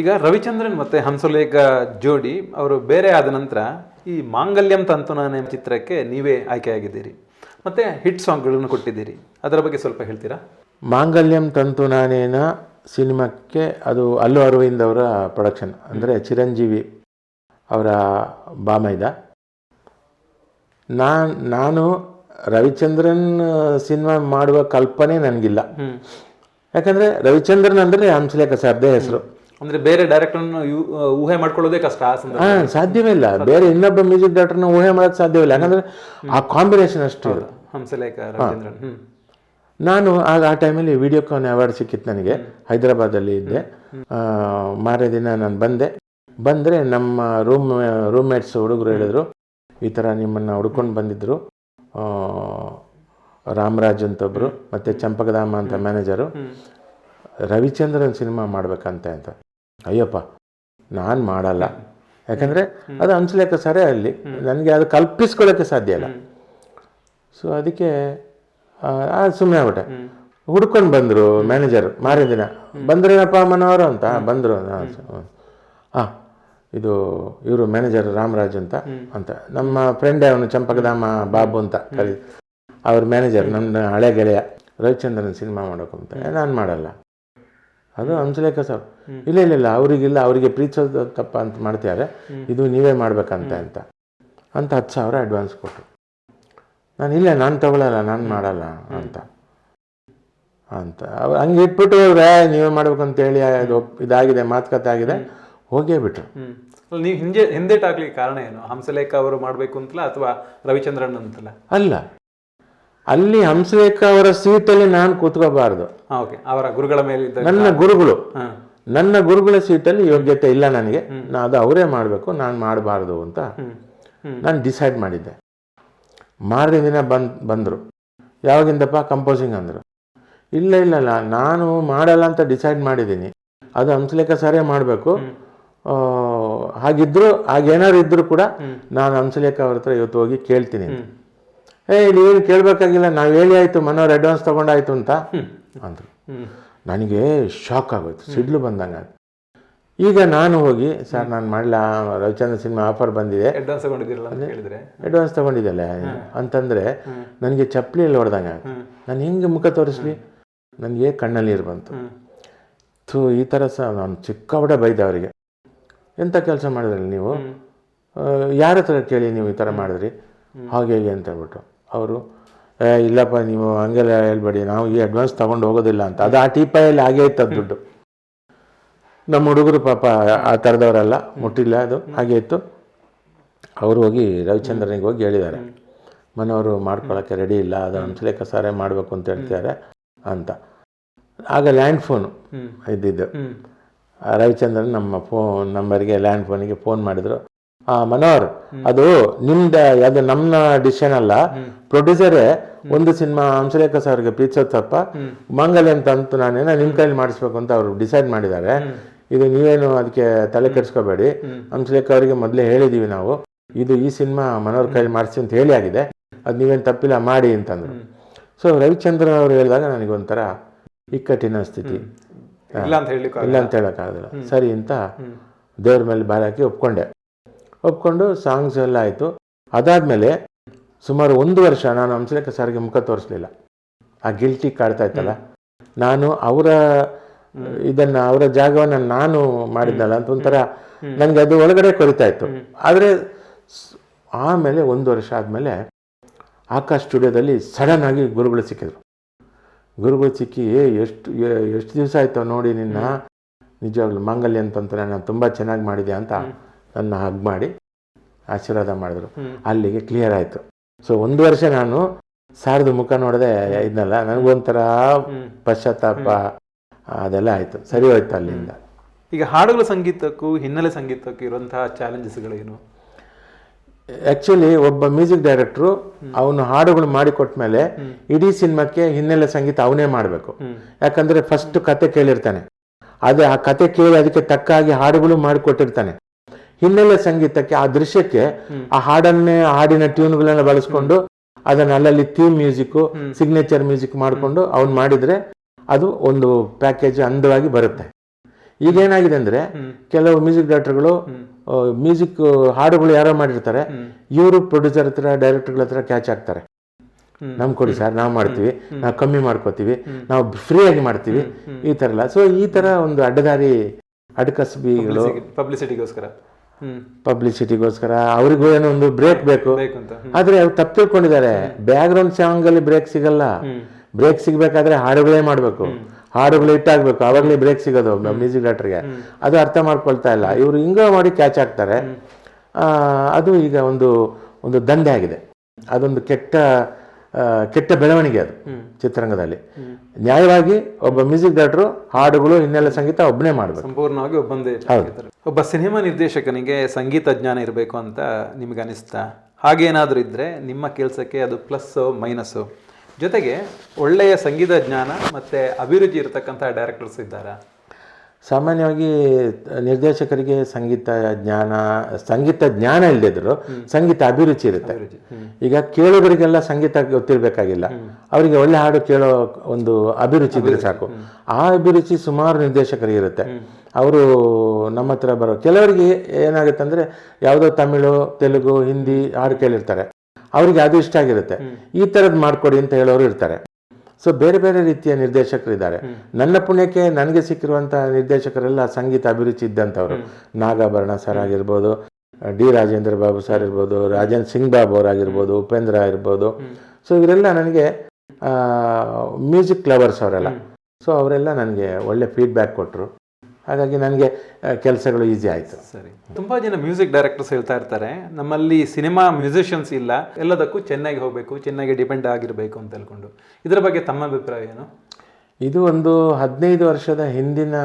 ಈಗ ರವಿಚಂದ್ರನ್ ಮತ್ತೆ ಹಂಸಲೇಖ ಜೋಡಿ ಅವರು ಬೇರೆ ಆದ ನಂತರ ಈ ಮಾಂಗಲ್ಯಂ ತಂತುನಾನೆ ಚಿತ್ರಕ್ಕೆ ನೀವೇ ಆಯ್ಕೆಯಾಗಿದ್ದೀರಿ. ಮತ್ತೆ ಹಿಟ್ ಸಾಂಗ್ಗಳನ್ನು ಕೊಟ್ಟಿದ್ದೀರಿ. ಅದರ ಬಗ್ಗೆ ಸ್ವಲ್ಪ ಹೇಳ್ತೀರಾ? ಮಾಂಗಲ್ಯಂ ತಂತುನಾನೇನ ಸಿನಿಮಾಕ್ಕೆ ಅದು ಅಲ್ಲು ಅರವಿಂದ್ ಅವರ ಪ್ರೊಡಕ್ಷನ್ ಅಂದರೆ ಚಿರಂಜೀವಿ ಅವರ ಬಾಮೈದ. ನಾನು ನಾನು ರವಿಚಂದ್ರನ್ ಸಿನಿಮಾ ಮಾಡುವ ಕಲ್ಪನೆ ನನಗಿಲ್ಲ. ಯಾಕಂದರೆ ರವಿಚಂದ್ರನ್ ಅಂದರೆ ಹಂಸಲೇಖ ಸರ್ದೇ ಹೆಸರು. ಅಂದ್ರೆ ಬೇರೆ ಡೈರೆಕ್ಟರ್ನ ಊಹೆ ಮಾಡ್ಕೊಳ್ಳೋದೇ ಕಷ್ಟ ಹಾಂ ಸಾಧ್ಯವೇ ಇಲ್ಲ. ಬೇರೆ ಇನ್ನೊಬ್ಬ ಮ್ಯೂಸಿಕ್ ಡೈರೆಕ್ಟರ್ನ ಊಹೆ ಮಾಡೋಕೆ ಸಾಧ್ಯವಿಲ್ಲ ಯಾಕಂದ್ರೆ ಆ ಕಾಂಬಿನೇಷನ್ ಅಷ್ಟು. ಹಂಸಲೇಖ ರಾಜೇಂದ್ರನ್ ಹ್ಮ್. ನಾನು ಆಗ ಆ ಟೈಮಲ್ಲಿ ವಿಡಿಯೋಕಾನ್ ಅವಾರ್ಡ್ ಸಿಕ್ಕಿತ್ತು ನನಗೆ. ಹೈದರಾಬಾದಲ್ಲಿ ಇದ್ದೆ. ಮಾರೇ ಮಾರನೇ ದಿನ ನಾನು ಬಂದೆ. ಬಂದರೆ ನಮ್ಮ ರೂಮ್ ರೂಮ್ಮೇಟ್ಸ್ ಹುಡುಗರು ಹೇಳಿದರು ಈ ಥರ ನಿಮ್ಮನ್ನು ಹುಡ್ಕೊಂಡು ಬಂದಿದ್ದರು ರಾಮರಾಜ್ ಅಂತ ಒಬ್ಬರು ಮತ್ತು ಚಂಪಕಧಾಮ ಅಂತ ಮ್ಯಾನೇಜರು ರವಿಚಂದ್ರನ್ ಸಿನಿಮಾ ಮಾಡ್ಬೇಕಂತೆ ಅಂತ. ಅಯ್ಯಪ್ಪ ನಾನು ಮಾಡಲ್ಲ. ಯಾಕಂದರೆ ಅದು ಅನಿಸ್ಲಿಕ್ಕೆ ಸರಿ ಅಲ್ಲಿ ನನಗೆ ಅದು ಕಲ್ಪಿಸ್ಕೊಳ್ಳೋಕ್ಕೆ ಸಾಧ್ಯ ಇಲ್ಲ. ಸೊ ಅದಕ್ಕೆ ಸುಮ್ಮನೆ ಆಗ್ಬಿಟ್ಟೆ. ಹುಡ್ಕೊಂಡು ಬಂದರು ಮ್ಯಾನೇಜರ್ ಮಾರನೇ ದಿನ. ಬಂದ್ರೇನಪ್ಪ ಮನೋರು ಅಂತ? ಬಂದರು. ಹಾಂ ಇದು ಇವರು ಮ್ಯಾನೇಜರ್ ರಾಮರಾಜ್ ಅಂತ? ಅಂತ. ನಮ್ಮ ಫ್ರೆಂಡೇ ಅವನು ಚಂಪಕಧಾಮ ಬಾಬು ಅಂತ ಕರಿ ಅವ್ರ ಮ್ಯಾನೇಜರ್ ನನ್ನ ಹಳೆ ಗೆಳೆಯ. ರವಿಚಂದ್ರನ್ ಸಿನಿಮಾ ಮಾಡೋಕ್ಕಂತ ನಾನು ಮಾಡಲ್ಲ. ಅದು ಹಂಸಲೇಖ ಸರ್. ಇಲ್ಲ ಇಲ್ಲ ಇಲ್ಲ. ಅವರಿಗಿಲ್ಲ ಅವರಿಗೆ ಪ್ರೀತಿಸೋದು ತಪ್ಪ ಅಂತ ಮಾಡ್ತಿದ್ದಾರೆ. ಇದು ನೀವೇ ಮಾಡ್ಬೇಕಂತ ಅಂತ. ಅಂತ ಹತ್ತು ಸಾವಿರ ಅಡ್ವಾನ್ಸ್ ಕೊಟ್ಟರು ನಾನು ಇಲ್ಲ ನಾನು ತಗೊಳ್ಳಲ್ಲ ನಾನು ಮಾಡಲ್ಲ ಅಂತ. ಅಂತ. ಅವ್ರು ಹಂಗೆ ಇಟ್ಬಿಟ್ಟು ರೇ ನೀವೇ ಮಾಡ್ಬೇಕಂತ ಹೇಳಿ ಅದು ಇದಾಗಿದೆ ಮಾತುಕತೆ ಆಗಿದೆ. ಹೋಗೇ ಬಿಟ್ರು. ನೀವು ಹಿಂದೆ ಹಿಂದೇಟಾಗ್ಲಿಕ್ಕೆ ಕಾರಣ ಏನು? ಹಂಸಲೇಖ ಅವರು ಮಾಡಬೇಕು ಅಂತಲ್ಲ ಅಥವಾ ರವಿಚಂದ್ರನ್ ಅಂತಲ್ಲ? ಅಲ್ಲ. ಅಲ್ಲಿ ಹಂಸಲೇಖ ಅವರ ಸೀಟಲ್ಲಿ ನಾನು ಕೂತ್ಕೋಬಾರ್ದು ಓಕೆ ಅವರ ಗುರುಗಳ ಮೇಲೆ ನನ್ನ ಗುರುಗಳು. ನನ್ನ ಗುರುಗಳ ಸೀಟಲ್ಲಿ ಯೋಗ್ಯತೆ ಇಲ್ಲ ನನಗೆ. ನಾ ಅದು ಅವರೇ ಮಾಡಬೇಕು ನಾನು ಮಾಡಬಾರ್ದು ಅಂತ. ನಾನು ಡಿಸೈಡ್ ಮಾಡಿದ್ದೆ. ಮಾರನೇ ದಿನ ಬಂದ್ ಬಂದರು. ಯಾವಾಗಿಂದಪ್ಪ? ಕಂಪೋಸಿಂಗ್ ಅಂದರು. ಇಲ್ಲ ಇಲ್ಲ ಇಲ್ಲ. ನಾನು ಮಾಡಲ್ಲ ಅಂತ ಡಿಸೈಡ್ ಮಾಡಿದ್ದೀನಿ. ಅದು ಹಂಸಲೇಖ ಸರೇ ಮಾಡಬೇಕು. ಹಾಗಿದ್ರು ಹಾಗೇನಾದ್ರು ಇದ್ದರೂ ಕೂಡ ನಾನು ಹಂಸಲೇಖ ಅವ್ರ ಹತ್ರ ಇವತ್ತು ಹೋಗಿ ಕೇಳ್ತೀನಿ ಅಂತ. ಇಲ್ಲಿ ಏನು ಕೇಳಬೇಕಾಗಿಲ್ಲ ನಾವು ಹೇಳಿ ಆಯಿತು ಮನೋರ್ ಅಡ್ವಾನ್ಸ್ ತೊಗೊಂಡಾಯ್ತು ಅಂತ ಅಂದರು. ನನಗೆ ಶಾಕ್ ಆಗೋಯ್ತು ಸಿಡ್ಲು ಬಂದಂಗೆ ಆಯ್ತು. ಈಗ ನಾನು ಹೋಗಿ ಸರ್ ನಾನು ಮಾಡಲ ರವಿಚಂದ್ರ ಸಿನಿಮಾ ಆಫರ್ ಬಂದಿದೆ. ಅಡ್ವಾನ್ಸ್ ಹೇಳಿದ್ರೆ? ಅಡ್ವಾನ್ಸ್ ತೊಗೊಂಡಿದ್ದಲ್ಲ. ಅಂತಂದರೆ ನನಗೆ ಚಪ್ಪಲಿಯಲ್ಲಿ ಹೊಡೆದಂಗೆ ಆಯ್ತು. ನಾನು ಹೆಂಗೆ ಮುಖ ತೋರಿಸ್ಲಿ? ನನಗೆ ಕಣ್ಣಲ್ಲಿ ನೀರು ಬಂತು? ಥೂ ಈ ಥರ ಸಹ ನಾನು ಚಿಕ್ಕಬಡ ಬೈದೆ ಅವರಿಗೆ. ಎಂಥ ಕೆಲಸ ಮಾಡಿದ್ರಲ್ಲ ನೀವು? ಯಾರ ಹತ್ರ ಕೇಳಿ ನೀವು ಈ ಥರ ಮಾಡಿದ್ರಿ? ಹಾಗೆ ಹೇಗೆ ಅಂತ ಹೇಳ್ಬಿಟ್ಟು. ಅವರು ಇಲ್ಲಪ್ಪ ನೀವು ಹಂಗೆಲ್ಲ ಹೇಳ್ಬೇಡಿ ನಾವು ಈ ಅಡ್ವಾನ್ಸ್ ತೊಗೊಂಡು ಹೋಗೋದಿಲ್ಲ ಅಂತ. ಅದು ಆ ಟೀಪಾಯಲ್ಲಿ ಹಾಗೇ ಇತ್ತು ಅದು ದುಡ್ಡು. ನಮ್ಮ ಹುಡುಗರು ಪಾಪ ಆ ಥರದವರಲ್ಲ ಮುಟ್ಟಿಲ್ಲ ಅದು ಹಾಗೆ ಇತ್ತು. ಅವರು ಹೋಗಿ ರವಿಚಂದ್ರನಿಗೆ ಹೋಗಿ ಹೇಳಿದ್ದಾರೆ. ಮನೆಯವರು ಮಾಡ್ಕೊಳ್ಳೋಕ್ಕೆ ರೆಡಿ ಇಲ್ಲ ಅದು ಒಂದ್ಸಲ ಕಸಾರೆ ಮಾಡಬೇಕು ಅಂತ ಹೇಳ್ತಿದ್ದಾರೆ ಅಂತ. ಆಗ ಲ್ಯಾಂಡ್ ಫೋನು ಇದ್ದಿದ್ದು. ರವಿಚಂದ್ರನ್ ನಮ್ಮ ಫೋನ್ ನಂಬರ್ಗೆ ಲ್ಯಾಂಡ್ ಫೋನಿಗೆ ಫೋನ್ ಮಾಡಿದ್ರು. ಮನೋಹರ್ ಅದು ನಿಮ್ದ ಅದು ನಮ್ಮ ಡಿಸಿಷನ್ ಅಲ್ಲ. ಪ್ರೊಡ್ಯೂಸರೇ ಒಂದು ಸಿನಿಮಾ ಹಂಸಲೇಖ ಸರ್ಗೆ ಪ್ರೀತಿಸೋದು ತಪ್ಪ. ಮಂಗಲ್ ಅಂತ ಅಂತ ನಾನೇನ ನಿಮ್ ಕೈಲಿ ಮಾಡಿಸ್ಬೇಕು ಅಂತ ಅವರು ಡಿಸೈಡ್ ಮಾಡಿದ್ದಾರೆ. ಇದು ನೀವೇನು ಅದಕ್ಕೆ ತಲೆ ಕೆಡಿಸ್ಕೋಬೇಡಿ. ಹಂಸಲೇಖ ಅವರಿಗೆ ಮೊದಲೇ ಹೇಳಿದೀವಿ ನಾವು. ಇದು ಈ ಸಿನಿಮಾ ಮನೋಹರ್ ಕೈಲಿ ಮಾಡಿಸಿ ಅಂತ ಹೇಳಿ ಆಗಿದೆ. ಅದು ನೀವೇನು ತಪ್ಪಿಲ್ಲ ಮಾಡಿ ಅಂತಂದ್ರು. ಸೊ ರವಿಚಂದ್ರ ಅವರು ಹೇಳಿದಾಗ ನನಗೊಂಥರ ಇಕ್ಕಟ್ಟಿನ ಸ್ಥಿತಿ. ಇಲ್ಲ ಅಂತ ಹೇಳಕ್ಕಾಗಲ್ಲ. ಸರಿ ಅಂತ ದೇವ್ರ ಮೇಲೆ ಬಾರಾಕಿ ಹಾಕಿ ಒಪ್ಕೊಂಡೆ. ಒಪ್ಕೊಂಡು ಸಾಂಗ್ಸ್ ಎಲ್ಲ ಆಯಿತು. ಅದಾದಮೇಲೆ ಸುಮಾರು ಒಂದು ವರ್ಷ ನಾನು ಹಂಸಲೇಖ ಸರ್ಗೆ ಮುಖ ತೋರಿಸ್ಲಿಲ್ಲ. ಆ ಗಿಲ್ಟಿ ಕಾಡ್ತಾ ಇತ್ತಲ್ಲ? ನಾನು ಅವರ ಇದನ್ನು ಅವರ ಜಾಗವನ್ನು ನಾನು ಮಾಡಿದ್ದಲ್ಲ ಅಂತ ಒಂಥರ ನನಗೆ ಅದು ಒಳಗಡೆ ಕೊರಿತಾ ಇತ್ತು. ಆದರೆ ಆಮೇಲೆ ಒಂದು ವರ್ಷ ಆದಮೇಲೆ ಆಕಾಶ್ ಸ್ಟುಡಿಯೋದಲ್ಲಿ ಸಡನ್ ಆಗಿ ಗುರುಗಳು ಸಿಕ್ಕಿದ್ರು. ಗುರುಗಳು ಸಿಕ್ಕಿ ಎಷ್ಟು ಎಷ್ಟು ದಿವಸ ಆಯ್ತು ನೋಡಿ ನಿನ್ನ? ನಿಜವಾಗ್ಲು ಮಾಂಗಲ್ಯ ಅಂತಂತಾರೆ ನಾನು ತುಂಬ ಚೆನ್ನಾಗಿ ಮಾಡಿದೆ ಅಂತ. ನನ್ನ ಹಗ್ ಮಾಡಿ ಆಶೀರ್ವಾದ ಮಾಡಿದ್ರು. ಅಲ್ಲಿಗೆ ಕ್ಲಿಯರ್ ಆಯಿತು. ಸೊ ಒಂದು ವರ್ಷ ನಾನು ಸಾರದ ಮುಖ ನೋಡದೆ ಇದ್ನಲ್ಲ ನನಗೊಂಥರ ಪಶ್ಚಾತ್ತಾಪ ಅದೆಲ್ಲ ಆಯಿತು. ಸರಿ ಹೋಯ್ತು ಅಲ್ಲಿಂದ. ಈಗ ಹಾಡುಗಳ ಸಂಗೀತಕ್ಕೂ ಹಿನ್ನೆಲೆ ಸಂಗೀತಕ್ಕೂ ಇರುವಂತಹ ಚಾಲೆಂಜಸ್ಗಳೇನು ಆ್ಯಕ್ಚುಲಿ ಒಬ್ಬ ಮ್ಯೂಸಿಕ್ ಡೈರೆಕ್ಟ್ರು ಅವನು ಹಾಡುಗಳು ಮಾಡಿಕೊಟ್ಟ ಮೇಲೆ ಇಡೀ ಸಿನಿಮಾಕ್ಕೆ ಹಿನ್ನೆಲೆ ಸಂಗೀತ ಅವನೇ ಮಾಡಬೇಕು. ಯಾಕಂದರೆ ಫಸ್ಟ್ ಕತೆ ಕೇಳಿರ್ತಾನೆ. ಅದೇ ಆ ಕತೆ ಕೇಳಿ ಅದಕ್ಕೆ ತಕ್ಕಾಗಿ ಹಾಡುಗಳು ಮಾಡಿಕೊಟ್ಟಿರ್ತಾನೆ. ಹಿನ್ನೆಲೆ ಸಂಗೀತಕ್ಕೆ ಆ ದೃಶ್ಯಕ್ಕೆ ಆ ಹಾಡನ್ನೇ ಹಾಡಿನ ಟ್ಯೂನ್ಗಳನ್ನ ಬಳಸ್ಕೊಂಡು ಅದನ್ನ ಅಲ್ಲಲ್ಲಿ ಥೀಮ್ ಮ್ಯೂಸಿಕ್ ಸಿಗ್ನೇಚರ್ ಮ್ಯೂಸಿಕ್ ಮಾಡಿಕೊಂಡು ಅವ್ನು ಮಾಡಿದ್ರೆ ಅದು ಒಂದು ಪ್ಯಾಕೇಜ್ ಅಂದವಾಗಿ ಬರುತ್ತೆ. ಈಗ ಏನಾಗಿದೆ ಅಂದ್ರೆ ಕೆಲವು ಮ್ಯೂಸಿಕ್ ಡೈರೆಕ್ಟರ್ಗಳು ಮ್ಯೂಸಿಕ್ ಹಾಡುಗಳು ಯಾರೋ ಮಾಡಿರ್ತಾರೆ ಇವರು ಪ್ರೊಡ್ಯೂಸರ್ ಹತ್ರ ಡೈರೆಕ್ಟರ್ಗಳ ಹತ್ರ ಕ್ಯಾಚ್ ಆಗ್ತಾರೆ. ನಮ್ ಕೊಡಿ ಸರ್ ನಾವು ಮಾಡ್ತೀವಿ ನಾವು ಕಮ್ಮಿ ಮಾಡ್ಕೋತೀವಿ ನಾವು ಫ್ರೀ ಆಗಿ ಮಾಡ್ತೀವಿ ಈ ತರ ಎಲ್ಲ. ಸೊ ಈ ತರ ಒಂದು ಅಡ್ಡದಾರಿ ಅಡ್ಕಸ್ಬಿಗಳು ಪಬ್ಲಿಸಿಟಿಗೋಸ್ಕರ ಪಬ್ಲಿಸಿಟಿಗೋಸ್ಕರ ಅವ್ರಿಗೂ ಏನೋ ಒಂದು ಬ್ರೇಕ್ ಬೇಕು. ಆದ್ರೆ ಅವ್ರು ತಪ್ಪು ತಿಳ್ಕೊಂಡಿದ್ದಾರೆ ಬ್ಯಾಕ್ ಗ್ರೌಂಡ್ ಸಾಂಗ್ ಅಲ್ಲಿ ಬ್ರೇಕ್ ಸಿಗಲ್ಲ ಬ್ರೇಕ್ ಸಿಗ್ಬೇಕಾದ್ರೆ ಹಾಡುಗಳೇ ಮಾಡ್ಬೇಕು. ಹಾಡುಗಳು ಇಟ್ಟಾಗ್ಬೇಕು ಅವಾಗಲೇ ಬ್ರೇಕ್ ಸಿಗೋದು ಮ್ಯೂಸಿಕ್ ಡೈರೆಕ್ಟರ್ಗೆ ಅದು ಅರ್ಥ ಮಾಡ್ಕೊಳ್ತಾ ಇಲ್ಲ. ಇವರು ಹಿಂಗ ಮಾಡಿ ಕ್ಯಾಚ್ ಆಗ್ತಾರೆ. ಆ, ಅದು ಈಗ ಒಂದು ಒಂದು ದಂಧೆ ಆಗಿದೆ. ಅದೊಂದು ಕೆಟ್ಟ ಕೆಟ್ಟ ಬೆಳವಣಿಗೆ ಅದು. ಚಿತ್ರರಂಗದಲ್ಲಿ. ನ್ಯಾಯವಾಗಿ ಒಬ್ಬ ಮ್ಯೂಸಿಕ್ ಡೈರೆಕ್ಟರ್ ಹಾಡುಗಳು ಹಿನ್ನೆಲೆ ಸಂಗೀತ ಒಬ್ಬನೇ ಮಾಡಬೇಕು. ಸಂಪೂರ್ಣವಾಗಿ ಒಬ್ಬಂದೇ. ಒಬ್ಬ ಸಿನಿಮಾ ನಿರ್ದೇಶಕನಿಗೆ ಸಂಗೀತ ಜ್ಞಾನ ಇರಬೇಕು ಅಂತ ನಿಮ್ಗೆ ಅನಿಸ್ತಾ? ಹಾಗೇನಾದ್ರೂ ಇದ್ರೆ ನಿಮ್ಮ ಕೆಲಸಕ್ಕೆ ಅದು ಪ್ಲಸ್ ಮೈನಸ್ಸು? ಜೊತೆಗೆ ಒಳ್ಳೆಯ ಸಂಗೀತ ಜ್ಞಾನ ಮತ್ತೆ ಅಭಿರುಚಿ ಇರತಕ್ಕಂಥ ಡೈರೆಕ್ಟರ್ಸ್ ಇದ್ದಾರಾ? ಸಾಮಾನ್ಯವಾಗಿ ನಿರ್ದೇಶಕರಿಗೆ ಸಂಗೀತ ಜ್ಞಾನ ಸಂಗೀತ ಜ್ಞಾನ ಇಲ್ಲದಿದ್ರು ಸಂಗೀತ ಅಭಿರುಚಿ ಇರುತ್ತೆ. ಈಗ ಕೇಳೋರಿಗೆಲ್ಲ ಸಂಗೀತ ಗೊತ್ತಿರಬೇಕಾಗಿಲ್ಲ. ಅವರಿಗೆ ಒಳ್ಳೆ ಹಾಡು ಕೇಳೋ ಒಂದು ಅಭಿರುಚಿ ಇದ್ರೆ ಸಾಕು. ಆ ಅಭಿರುಚಿ ಸುಮಾರು ನಿರ್ದೇಶಕರಿಗೆ ಇರುತ್ತೆ. ಅವರು ನಮ್ಮ ಹತ್ರ ಬರೋ ಕೆಲವರಿಗೆ ಏನಾಗುತ್ತೆ ಅಂದ್ರೆ ಯಾವುದೋ ತಮಿಳು ತೆಲುಗು ಹಿಂದಿ ಹಾಡು ಕೇಳಿರ್ತಾರೆ. ಅವರಿಗೆ ಅದು ಇಷ್ಟ ಆಗಿರುತ್ತೆ. ಈ ಥರದ್ದು ಮಾಡ್ಕೊಡಿ ಅಂತ ಹೇಳೋರು ಇರ್ತಾರೆ. ಸೊ ಬೇರೆ ಬೇರೆ ರೀತಿಯ ನಿರ್ದೇಶಕರಿದ್ದಾರೆ. ನನ್ನ ಪುಣ್ಯಕ್ಕೆ ನನಗೆ ಸಿಕ್ಕಿರುವಂತಹ ನಿರ್ದೇಶಕರೆಲ್ಲ ಸಂಗೀತ ಅಭಿರುಚಿ ಇದ್ದಂಥವ್ರು. ನಾಗಾಭರಣ ಸರ್ ಆಗಿರ್ಬೋದು ಡಿ ರಾಜೇಂದ್ರ ಬಾಬು ಸರ್ ಇರ್ಬೋದು ರಾಜನ್ ಸಿಂಗ್ ಬಾಬು ಅವರಾಗಿರ್ಬೋದು ಉಪೇಂದ್ರ ಇರ್ಬೋದು. ಸೊ ಇವರೆಲ್ಲ ನನಗೆ ಮ್ಯೂಸಿಕ್ ಲವರ್ಸ್ ಅವರೆಲ್ಲ. ಸೊ ಅವರೆಲ್ಲ ನನಗೆ ಒಳ್ಳೆ ಫೀಡ್ಬ್ಯಾಕ್ ಕೊಟ್ಟರು ಹಾಗಾಗಿ ನನಗೆ ಕೆಲಸಗಳು ಈಸಿ ಆಯಿತು. ಸರಿ. ತುಂಬಾ ಜನ ಮ್ಯೂಸಿಕ್ ಡೈರೆಕ್ಟರ್ಸ್ ಹೇಳ್ತಾ ಇರ್ತಾರೆ ನಮ್ಮಲ್ಲಿ ಸಿನಿಮಾ ಮ್ಯೂಸಿಷಿಯನ್ಸ್ ಇಲ್ಲ ಎಲ್ಲದಕ್ಕೂ ಚೆನ್ನಾಗಿ ಹೋಗಬೇಕು ಚೆನ್ನಾಗಿ ಡಿಪೆಂಡ್ ಆಗಿರಬೇಕು ಅಂತ ಹೇಳ್ಕೊಂಡು. ಇದರ ಬಗ್ಗೆ ತಮ್ಮ ಅಭಿಪ್ರಾಯ ಏನು? ಇದು ಒಂದು ಹದಿನೈದು ವರ್ಷದ ಹಿಂದಿನ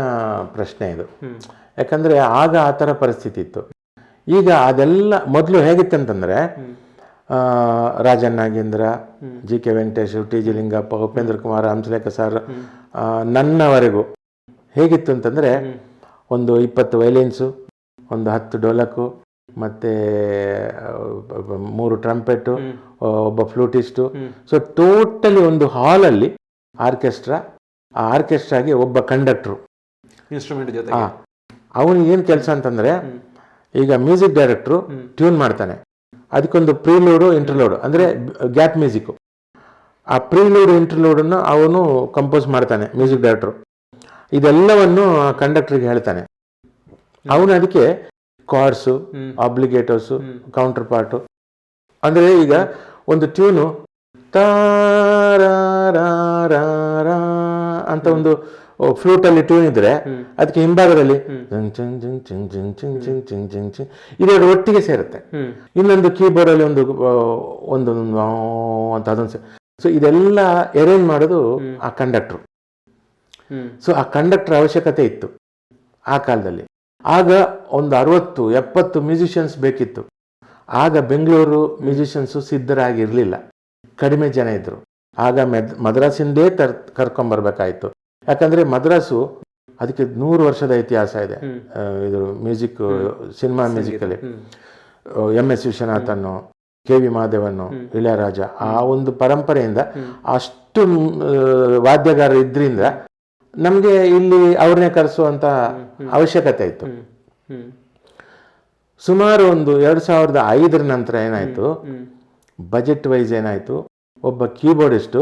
ಪ್ರಶ್ನೆ ಇದು. ಯಾಕಂದ್ರೆ ಆಗ ಆ ಥರ ಪರಿಸ್ಥಿತಿ ಇತ್ತು. ಈಗ ಅದೆಲ್ಲ ಮೊದಲು ಹೇಗಿತ್ತು ಅಂತಂದ್ರೆ Rajan Nagendra G K Venkatesh T G Lingappa Upendra Kumar Hamsalekha sir ನನ್ನವರೆಗೂ ಹೇಗಿತ್ತು ಅಂತಂದ್ರೆ ಒಂದು ಇಪ್ಪತ್ತು ವೈಲಿನ್ಸು ಒಂದು ಹತ್ತು ಡೋಲಕು ಮತ್ತೆ ಮೂರು ಟ್ರಂಪೆಟ್ಟು ಒಬ್ಬ ಫ್ಲೂಟಿಸ್ಟು ಸೊ ಟೋಟಲಿ ಒಂದು ಹಾಲಲ್ಲಿ ಆರ್ಕೆಸ್ಟ್ರಾ ಆ ಆರ್ಕೆಸ್ಟ್ರಾಗೆ ಒಬ್ಬ ಕಂಡಕ್ಟ್ರು ಇನ್ಸ್ಟ್ರೂಮೆಂಟ್ ಜೊತೆಗೆ. ಅವನಿಗೆ ಏನು ಕೆಲಸ ಅಂತಂದ್ರೆ ಈಗ ಮ್ಯೂಸಿಕ್ ಡೈರೆಕ್ಟ್ರು ಟ್ಯೂನ್ ಮಾಡ್ತಾನೆ. ಅದಕ್ಕೊಂದು ಪ್ರೀಲೋಡು ಇಂಟರ್ಲೋಡು ಅಂದ್ರೆ ಗ್ಯಾಪ್ ಮ್ಯೂಸಿಕ್ ಆ ಪ್ರೀಲೋಡ್ ಇಂಟರ್ಲೋಡನ್ನು ಅವನು ಕಂಪೋಸ್ ಮಾಡ್ತಾನೆ ಮ್ಯೂಸಿಕ್ ಡೈರೆಕ್ಟ್ರು ಇದೆಲ್ಲವನ್ನು ಕಂಡಕ್ಟರ್ಗೆ ಹೇಳ್ತಾನೆ. ಅವನು ಅದಕ್ಕೆ ಕಾರ್ಡ್ಸು ಆಬ್ಲಿಗೇಟರ್ಸು ಕೌಂಟರ್ ಪಾರ್ಟು ಅಂದರೆ ಈಗ ಒಂದು ಟ್ಯೂನು ಅಂತ ಒಂದು ಫ್ಲೂಟಲ್ಲಿ ಟ್ಯೂನ್ ಇದ್ರೆ ಅದಕ್ಕೆ ಹಿಂಭಾಗದಲ್ಲಿ ಇದೆರಡು ಒಟ್ಟಿಗೆ ಸೇರುತ್ತೆ. ಇನ್ನೊಂದು ಕೀಬೋರ್ಡಲ್ಲಿ ಒಂದು ಒಂದು ಅಂತ ಅದೊಂದು ಸೊ ಇದೆಲ್ಲ ಅರೇಂಜ್ ಮಾಡೋದು ಆ ಕಂಡಕ್ಟ್ರು ಸೊ ಆ ಕಂಡಕ್ಟರ್ ಅವಶ್ಯಕತೆ ಇತ್ತು ಆ ಕಾಲದಲ್ಲಿ. ಆಗ ಒಂದು ಅರವತ್ತು ಎಪ್ಪತ್ತು ಮ್ಯೂಸಿಷಿಯನ್ಸ್ ಬೇಕಿತ್ತು. ಆಗ ಬೆಂಗಳೂರು ಮ್ಯೂಸಿಷಿಯನ್ಸು ಸಿದ್ಧರಾಗಿರಲಿಲ್ಲ. ಕಡಿಮೆ ಜನ ಇದ್ದರು ಆಗ ಮೆದ್ ಮದ್ರಾಸಿಂದೇ ತರ್ ಕರ್ಕೊಂಬರ್ಬೇಕಾಯ್ತು ಯಾಕಂದ್ರೆ ಮದ್ರಾಸು ಅದಕ್ಕೆ ನೂರು ವರ್ಷದ ಇತಿಹಾಸ ಇದೆ. ಇದು ಮ್ಯೂಸಿಕ್ ಸಿನಿಮಾ ಮ್ಯೂಸಿಕಲ್ಲಿ ಎಂ ಎಸ್ ವಿಶ್ವನಾಥನ್ನು ಕೆ ವಿ ಮಹಾದೇವನ್ನು ಇಳೆಯರಾಜ ಆ ಒಂದು ಪರಂಪರೆಯಿಂದ ಅಷ್ಟು ವಾದ್ಯಗಾರರು ಇದ್ರಿಂದ ನಮಗೆ ಇಲ್ಲಿ ಅವ್ರನ್ನೇ ಕರೆಸುವಂತ ಅವಶ್ಯಕತೆ ಇತ್ತು. ಸುಮಾರು ಒಂದು ಎರಡು ಸಾವಿರದ ಐದರ ನಂತರ ಏನಾಯ್ತು? ಬಜೆಟ್ ವೈಸ್ ಏನಾಯ್ತು? ಒಬ್ಬ ಕೀಬೋರ್ಡಿಸ್ಟು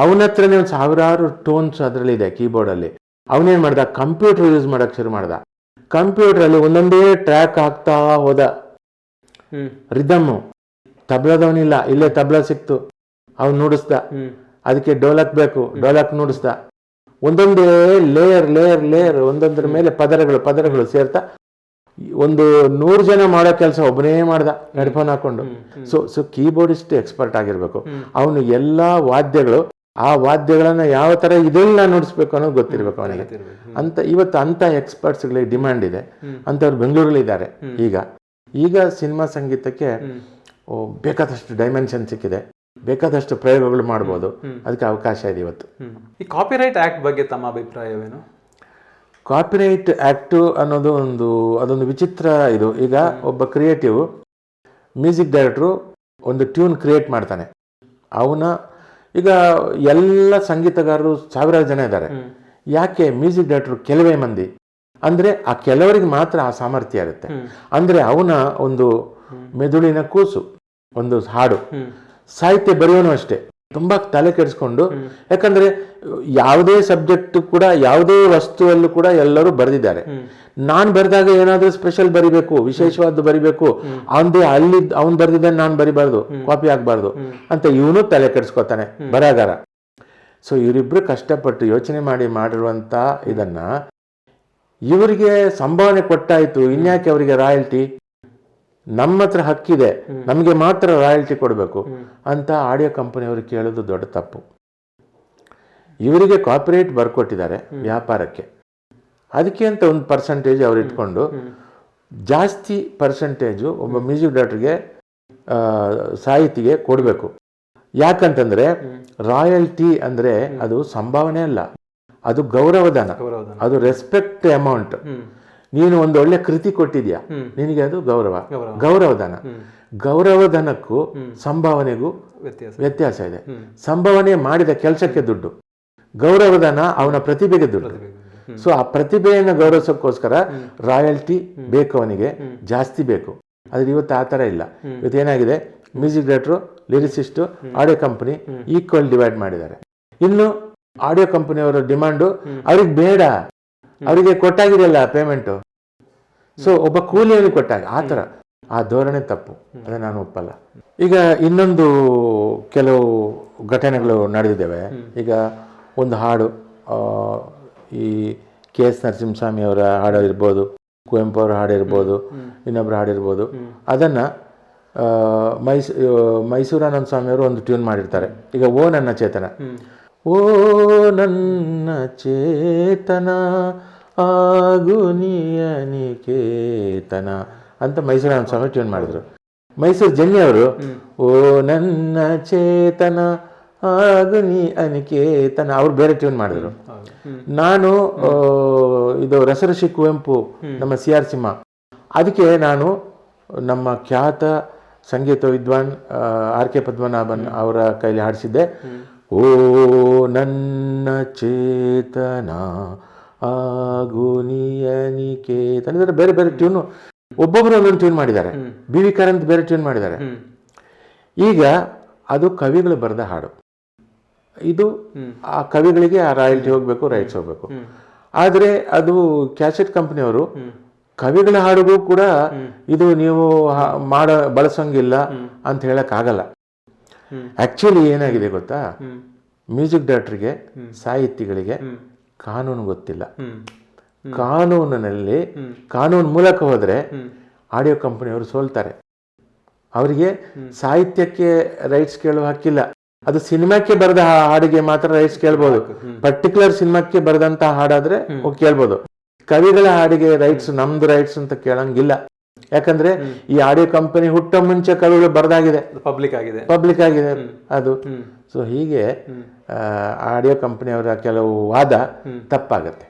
ಅವನ ಹತ್ರನೇ ಒಂದು ಸಾವಿರಾರು ಟೋನ್ಸ್ ಅದರಲ್ಲಿ ಇದೆ ಕೀಬೋರ್ಡಲ್ಲಿ. ಅವನೇನ್ ಮಾಡ್ದ? ಕಂಪ್ಯೂಟರ್ ಯೂಸ್ ಮಾಡಕ್ ಶುರು ಮಾಡ್ದ. ಕಂಪ್ಯೂಟರಲ್ಲಿ ಒಂದೊಂದೇ ಟ್ರ್ಯಾಕ್ ಹಾಕ್ತಾ ಹೋದ. ರಿದಮ್ಮು. ತಬ್ಲದವನಿಲ್ಲ ಇಲ್ಲೇ ತಬ್ಲ ಸಿಕ್ತು. ಅವ್ನು ನುಡಿಸ್ದ. ಅದಕ್ಕೆ ಡೋಲಕ್ ಬೇಕು ಡೋಲಕ್ ನುಡಿಸ್ದ. ಒಂದೊಂದೇ ಲೇಯರ್ ಲೇಯರ್ ಲೇಯರ್ ಒಂದೊಂದರ ಮೇಲೆ ಪದರಗಳು ಪದರಗಳು ಸೇರ್ತಾ ಒಂದು ನೂರು ಜನ ಮಾಡೋ ಕೆಲಸ ಒಬ್ಬನೇ ಮಾಡ್ದ ನೆಡ್ಫೋನ್ ಹಾಕೊಂಡು. ಸೊ ಸೊ ಕೀಬೋರ್ಡಿಸ್ಟ್ ಎಕ್ಸ್ಪರ್ಟ್ ಆಗಿರ್ಬೇಕು. ಅವನು ಎಲ್ಲಾ ವಾದ್ಯಗಳು ಆ ವಾದ್ಯಗಳನ್ನ ಯಾವ ತರ ಇದೆಲ್ಲ ನುಡಿಸ್ಬೇಕು ಅನ್ನೋದು ಗೊತ್ತಿರ್ಬೇಕು ಅವನಿಗೆ. ಅಂತ ಇವತ್ತು ಅಂತ ಎಕ್ಸ್ಪರ್ಟ್ಸ್ಗಳಿಗೆ ಡಿಮ್ಯಾಂಡ್ ಇದೆ. ಅಂತವ್ರು ಬೆಂಗಳೂರಲ್ಲಿದ್ದಾರೆ. ಈಗ ಈಗ ಸಿನಿಮಾ ಸಂಗೀತಕ್ಕೆ ಬೇಕಾದಷ್ಟು ಡೈಮೆನ್ಷನ್ ಸಿಕ್ಕಿದೆ. ಬೇಕಾದಷ್ಟು ಪ್ರಯೋಗಗಳು ಮಾಡ್ಬೋದು. ಅದಕ್ಕೆ ಅವಕಾಶ ಇದೆ ಇವತ್ತು. ಈ ಕಾಪಿರೈಟ್ ಆಕ್ಟ್ ಬಗ್ಗೆ ತಮ್ಮ ಅಭಿಪ್ರಾಯವೇನು? ಕಾಪಿರೈಟ್ ಆ್ಯಕ್ಟು ಅನ್ನೋದು ಒಂದು ಅದೊಂದು ವಿಚಿತ್ರ ಇದು. ಈಗ ಒಬ್ಬ ಕ್ರಿಯೇಟಿವ್ ಮ್ಯೂಸಿಕ್ ಡೈರೆಕ್ಟ್ರು ಒಂದು ಟ್ಯೂನ್ ಕ್ರಿಯೇಟ್ ಮಾಡ್ತಾನೆ. ಅವನ ಈಗ ಎಲ್ಲ ಸಂಗೀತಗಾರರು ಸಾವಿರಾರು ಜನ ಇದ್ದಾರೆ. ಯಾಕೆ ಮ್ಯೂಸಿಕ್ ಡೈರೆಕ್ಟ್ರು ಕೆಲವೇ ಮಂದಿ? ಅಂದರೆ ಆ ಕೆಲವರಿಗೆ ಮಾತ್ರ ಆ ಸಾಮರ್ಥ್ಯ ಇರುತ್ತೆ. ಅಂದರೆ ಅವನ ಒಂದು ಮೆದುಳಿನ ಕೂಸು ಒಂದು ಹಾಡು. ಸಾಹಿತ್ಯ ಬರೆಯೋನು ಅಷ್ಟೇ. ತುಂಬಾ ತಲೆ ಕೆಡಿಸ್ಕೊಂಡು ಯಾಕಂದ್ರೆ ಯಾವುದೇ ಸಬ್ಜೆಕ್ಟ್ ಕೂಡ ಯಾವುದೇ ವಸ್ತುವಲ್ಲೂ ಕೂಡ ಎಲ್ಲರೂ ಬರೆದಿದ್ದಾರೆ. ನಾನು ಬರೆದಾಗ ಏನಾದರೂ ಸ್ಪೆಷಲ್ ಬರಿಬೇಕು ವಿಶೇಷವಾದ್ದು ಬರಿಬೇಕು ಅವನದೇ ಅಲ್ಲಿ ಅವ್ನು ಬರೆದಿದ್ದಾನೆ ನಾನು ಬರಿಬಾರ್ದು ಕಾಪಿ ಆಗ್ಬಾರ್ದು ಅಂತ ಇವನು ತಲೆ ಕೆಡಿಸ್ಕೊತಾನೆ ಬರಹಗಾರ. ಸೊ ಇವರಿಬ್ರು ಕಷ್ಟಪಟ್ಟು ಯೋಚನೆ ಮಾಡಿ ಮಾಡಿರುವಂತ ಇದನ್ನ ಇವರಿಗೆ ಸಂಭಾವನೆ ಕೊಟ್ಟಾಯ್ತು. ಇನ್ಯಾಕೆ ಅವರಿಗೆ ರಾಯಲ್ಟಿ? ನಮ್ಮ ಹತ್ರ ಹಕ್ಕಿದೆ. ನಮಗೆ ಮಾತ್ರ ರಾಯಲ್ಟಿ ಕೊಡಬೇಕು. ಅಂತ ಆಡಿಯೋ ಕಂಪನಿಯವರು ಕೇಳೋದು ದೊಡ್ಡ ತಪ್ಪು. ಇವರಿಗೆ ಕಾಪಿರೇಟ್ ಬರ್ಕೊಟ್ಟಿದ್ದಾರೆ ವ್ಯಾಪಾರಕ್ಕೆ. ಅದಕ್ಕೆ ಅಂತ ಒಂದು ಪರ್ಸೆಂಟೇಜ್ ಅವ್ರು ಇಟ್ಕೊಂಡು ಜಾಸ್ತಿ ಪರ್ಸೆಂಟೇಜು ಒಬ್ಬ ಮ್ಯೂಸಿಕ್ ಡೈರೆಕ್ಟರ್ಗೆ ಸಾಹಿತಿಗೆ ಕೊಡಬೇಕು. ಯಾಕಂತಂದ್ರೆ ರಾಯಲ್ಟಿ ಅಂದ್ರೆ ಅದು ಸಂಭಾವನೆ ಅಲ್ಲ. ಅದು ಗೌರವಧನ. ಗೌರವಧನ. ಅದು ರೆಸ್ಪೆಕ್ಟ್ ಅಮೌಂಟ್ ನೀನು ಒಂದು ಒಳ್ಳೆ ಕೃತಿ ಕೊಟ್ಟಿದ್ಯಾ? ನಿನಗೆ ಅದು ಗೌರವ. ಗೌರವ. ಗೌರವಧನ. ಗೌರವಧನಕ್ಕೂ ಸಂಭಾವನೆಗೂ ವ್ಯತ್ಯಾಸ. ಇದೆ. ಸಂಭಾವನೆ ಮಾಡಿದ ಕೆಲಸಕ್ಕೆ ದುಡ್ಡು. ಗೌರವಧನ ಅವನ ಪ್ರತಿಭೆಗೆ ದುಡ್ಡು. ಸೊ ಆ ಪ್ರತಿಭೆಯನ್ನು ಗೌರವಿಸೋಕ್ಕೋಸ್ಕರ ರಾಯಲ್ಟಿ ಬೇಕು ಅವನಿಗೆ ಜಾಸ್ತಿ ಬೇಕು. ಆದರೆ ಇವತ್ತು ಆ ಥರ ಇಲ್ಲ. ಇವತ್ತು ಏನಾಗಿದೆ? ಮ್ಯೂಸಿಕ್ ಡೈರೆಕ್ಟ್ರು lyricist audio company equal divide ಮಾಡಿದ್ದಾರೆ. ಇನ್ನು ಆಡಿಯೋ ಕಂಪನಿಯವರ ಡಿಮಾಂಡು ಅವ್ರಿಗೆ ಬೇಡ. ಅವರಿಗೆ ಕೊಟ್ಟಾಗಿರಲ್ಲ ಪೇಮೆಂಟು ಸೊ ಒಬ್ಬ ಕೂಲಿಯಲ್ಲಿ ಕೊಟ್ಟಾಗ ಆ ಥರ. ಆ ಧೋರಣೆ ತಪ್ಪು. ಅದನ್ನ ನಾನು ಒಪ್ಪಲ್ಲ. ಈಗ ಇನ್ನೊಂದು ಕೆಲವು ಘಟನೆಗಳು ನಡೆದಿದ್ದಾವೆ. ಈಗ ಒಂದು ಹಾಡು ಈ ಕೆ ಎಸ್ ನರಸಿಂಹಸ್ವಾಮಿ ಅವರ ಹಾಡು ಇರ್ಬೋದು ಕುವೆಂಪು ಅವರ ಹಾಡು ಇರ್ಬೋದು ಇನ್ನೊಬ್ಬರ ಹಾಡು ಇರ್ಬೋದು. ಅದನ್ನ ಮೈಸೂ ಮೈಸ್ ಮೈಸೂರಾನಂದ ಸ್ವಾಮಿ ಅವರು ಒಂದು ಟ್ಯೂನ್ ಮಾಡಿರ್ತಾರೆ. ಈಗ ಓ ನನ್ನ ಚೇತನ. ಓ ನನ್ನ ಚೇತನ ಆಗು ನಿಯನಿಕೇತನ ಅಂತ ಮೈಸೂರಿನ ಸ್ವಾಮಿ ಟ್ಯೂನ್ ಮಾಡಿದ್ರು. ಮೈಸೂರು ಜನ್ನಿ ಅವರು ಓ ನನ್ನ ಚೇತನ ಆಗುನಿ ಅನಿಕೇತನ ಅವ್ರು ಬೇರೆ ಟ್ಯೂನ್ ಮಾಡಿದ್ರು. ನಾನು ಇದು ರಸರಸಿ ಕುವೆಂಪು ನಮ್ಮ ಸಿ ಆರ್ ಸಿಂಹ. ಅದಕ್ಕೆ ನಾನು ನಮ್ಮ ಖ್ಯಾತ ಸಂಗೀತ ವಿದ್ವಾನ್ ಆರ್ ಕೆ ಪದ್ಮನಾಭನ್ ಅವರ ಕೈಲಿ ಹಾಡಿಸಿದ್ದೆ. ಓ ನನ್ನ ಚೇತನ ಆಗು ನಿಯನಿಕೇತನ ಇದರ ಬೇರೆ ಬೇರೆ ಟ್ಯೂನು ಒಬ್ಬೊಬ್ಬರು ಒಂದೊಂದು ಟ್ಯೂನ್ ಮಾಡಿದ್ದಾರೆ. ಬಿ ವಿ ಕಾರಂತ್ ಬೇರೆ ಟ್ಯೂನ್ ಮಾಡಿದ್ದಾರೆ. ಈಗ ಅದು ಕವಿಗಳು ಬರೆದ ಹಾಡು. ಇದು ಆ ಕವಿಗಳಿಗೆ ಆ ರಾಯಲ್ಟಿ ಹೋಗಬೇಕು ರೈಟ್ಸ್ ಹೋಗಬೇಕು. ಆದರೆ ಅದು ಕ್ಯಾಸೆಟ್ ಕಂಪ್ನಿಯವರು ಕವಿಗಳ ಹಾಡುಗೂ ಕೂಡ ಇದು ನೀವು ಮಾಡ ಬಳಸಂಗಿಲ್ಲ ಅಂತ ಹೇಳಕ್ ಆಗಲ್ಲ ಆಕ್ಚುಲಿ ಏನಾಗಿದೆ ಗೊತ್ತಾ? ಮ್ಯೂಸಿಕ್ ಡೈರೆಕ್ಟರ್ಗೆ ಸಾಹಿತಿಗಳಿಗೆ ಕಾನೂನು ಗೊತ್ತಿಲ್ಲ. ಕಾನೂನಿನಲ್ಲಿ ಕಾನೂನು ಮೂಲಕ ಹೋದರೆ ಆಡಿಯೋ ಕಂಪನಿಯವರು ಸೋಲ್ತಾರೆ. ಅವರಿಗೆ ಸಾಹಿತ್ಯಕ್ಕೆ ರೈಟ್ಸ್ ಕೇಳುವ ಹಕ್ಕಿಲ್ಲ. ಅದು ಸಿನಿಮಾಕ್ಕೆ ಬರೆದ ಹಾಡಿಗೆ ಮಾತ್ರ ರೈಟ್ಸ್ ಕೇಳ್ಬೋದು. ಪರ್ಟಿಕ್ಯುಲರ್ ಸಿನಿಮಾಕ್ಕೆ ಬರೆದಂತ ಹಾಡಾದ್ರೆ ಕೇಳ್ಬೋದು. ಕವಿಗಳ ಹಾಡಿಗೆ ರೈಟ್ಸ್ ನಮ್ದು ರೈಟ್ಸ್ ಅಂತ ಕೇಳಂಗಿಲ್ಲ. ಯಾಕಂದ್ರೆ ಈ ಆಡಿಯೋ ಕಂಪನಿ ಹುಟ್ಟ ಮುಂಚೆ ಕವಿಗಳು ಬರೆದಾಗಿದೆ. ಪಬ್ಲಿಕ್ ಆಗಿದೆ. ಪಬ್ಲಿಕ್ ಆಗಿದೆ ಅದು. ಸೊ ಹೀಗೆ ಆಡಿಯೋ ಕಂಪನಿಯವರ ಕೆಲವು ವಾದ ತಪ್ಪಾಗತ್ತೆ.